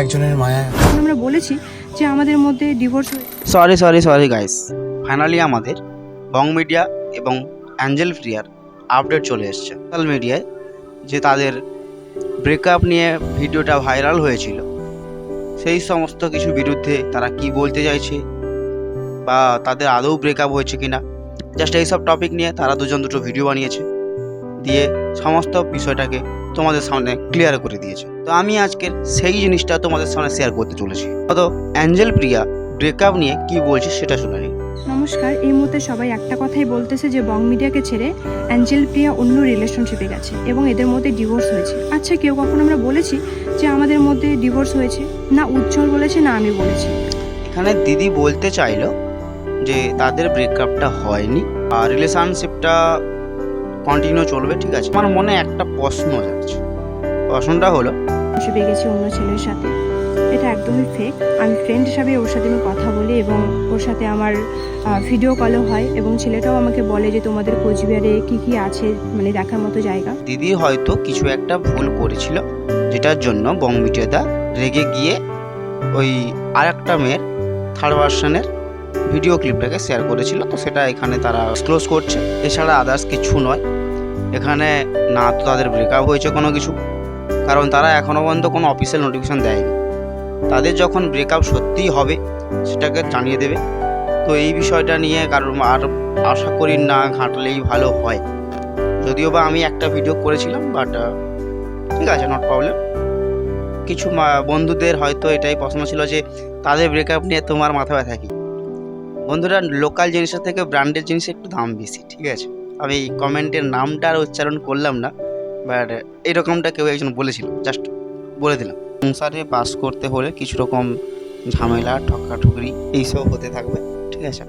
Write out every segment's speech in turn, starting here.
একজনের মায়া। আমরা বলেছি যে আমাদের মধ্যে divorce sorry sorry sorry guys finally আমাদের বং মিডিয়া এবং অ্যাঞ্জেল ফ্রিয়ার আপডেট চলে এসছে সোশ্যাল মিডিয়ায় যে তাদের ব্রেকআপ নিয়ে ভিডিওটা ভাইরাল হয়েছিল। সেই সমস্ত কিছু বিরুদ্ধে তারা কি বলতে চাইছে বা তাদের আদৌ ব্রেকআপ হয়েছে কিনা? জাস্ট এইসব টপিক নিয়ে তারা দুজন দুটো ভিডিও বানিয়েছে। দিয়ে সমস্ত বিষয়টাকে তোমাদের সামনে ক্লিয়ার করে দিয়েছে। তো আমি আজকের সেই জিনিসটা তোমাদের সামনে শেয়ার করতে চলেছি। তো অ্যাঞ্জেল প্রিয়া ব্রেকআপ নিয়ে কি বলছে সেটা শুনে নিই। নমস্কার এই মুহূর্তে সবাই একটা কথাই বলতেছে যে বং মিডিয়াকে ছেড়ে অ্যাঞ্জেল প্রিয়া অন্য রিলেশনশিপে গেছে এবং এদের মধ্যে ডিভোর্স হয়েছে। আচ্ছা কেউ কখন আমরা বলেছি যে আমাদের মধ্যে ডিভোর্স হয়েছে? না উজ্জ্বল বলেছে না আমি বলেছি। এখানে দিদি বলতে চাইলো যে তাদের ব্রেকআপটা হয়নি আর রিলেশনশিপটা কন্টিনিউ চলবে ঠিক আছে? আমার মনে একটা প্রশ্ন যাচ্ছে। প্রশ্নটা হলো শিপে গেছি অন্য ছেলের সাথে। এটা একদমই ফেক আমি ফ্রেন্ড হিসাবে ওর সাথে আমি কথা বলি এবং ওর সাথে আমার ভিডিও কলও হয় এবং ছেলেটাও আমাকে বলে যে তোমাদের কোচবিহারে কি কি আছে মানে দেখার মতো জায়গা। দিদি হয়তো কিছু একটা ভুল করেছিল যেটার জন্য বংমিটিয়াদা রেগে গিয়ে ওই আর একটা মেয়ের থার্ড ভার্সনের ভিডিও ক্লিপটাকে শেয়ার করেছিল। তো সেটা এখানে তারা ক্লোজ করছে। এছাড়া আদার্স কিছু নয়। এখানে না তো তাদের ব্রেকআপ হয়েছে কোনো কিছু, কারণ তারা এখনও পর্যন্ত কোনো অফিসিয়াল নোটিফিকেশান দেয়নি। তাদের যখন ব্রেকআপ সত্যিই হবে, সেটাকে জানিয়ে দেবে। তো এই বিষয়টা নিয়ে কারণ আর আশা করি না ঘাঁটলেই ভালো হয়। যদিও বা আমি একটা ভিডিও করেছিলাম বাট ঠিক আছে নট প্রবলেম কিছু বন্ধুদের হয়তো এটাই প্রশ্ন ছিল যে, তাদের ব্রেকআপ নিয়ে তোমার মাথা ব্যথা কি? বন্ধুরা লোকাল জিনিসের থেকে ব্র্যান্ডের জিনিসের একটু দাম বেশি, ঠিক আছে? আমি কমেন্টের নামটা আর উচ্চারণ করলাম না বাট এরকমটা কেউ একজন বলেছিল জাস্ট বলে দিলাম। সংসারে বাস করতে হলে কিছু রকম ঝামেলা, ঠকাঠুকরি, এইসব হতে থাকবে, ঠিক আছে?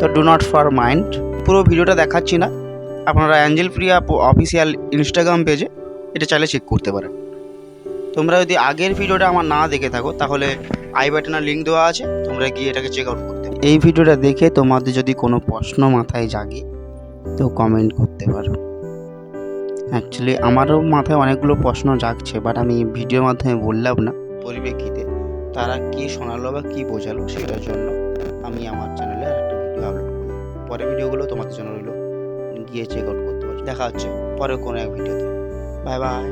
তো ডু নট ফর মাইন্ড পুরো ভিডিওটা দেখাচ্ছি না, আপনারা অ্যাঞ্জেল প্রিয়া অফিসিয়াল ইনস্টাগ্রাম পেজে এটা চাইলে চেক করতে পারেন। তোমরা যদি আগের ভিডিওটা আমার না দেখে থাকো, তাহলে আই বাটনের লিঙ্ক দেওয়া আছে, তোমরা গিয়ে এটাকে চেক আউট করতে এই ভিডিওটা দেখে তোমাদের যদি কোনো প্রশ্ন মাথায় জাগে তো কমেন্ট করতে পারো। অ্যাকচুয়ালি আমারও মাথায় অনেকগুলো প্রশ্ন জাগছে বাট আমি ভিডিওর মাধ্যমে বললাম না। পরিপ্রেক্ষিতে তারা কি শোনালো বা কি বোঝালো সেটার জন্য আমি আমার চ্যানেলে একটা ভিডিও আপলোড করব। পরের ভিডিওগুলো তোমাদের জন্য রইল। গিয়ে চেক আউট করতে পারো। দেখা হচ্ছে পরে কোনো এক ভিডিওতে বাই বাই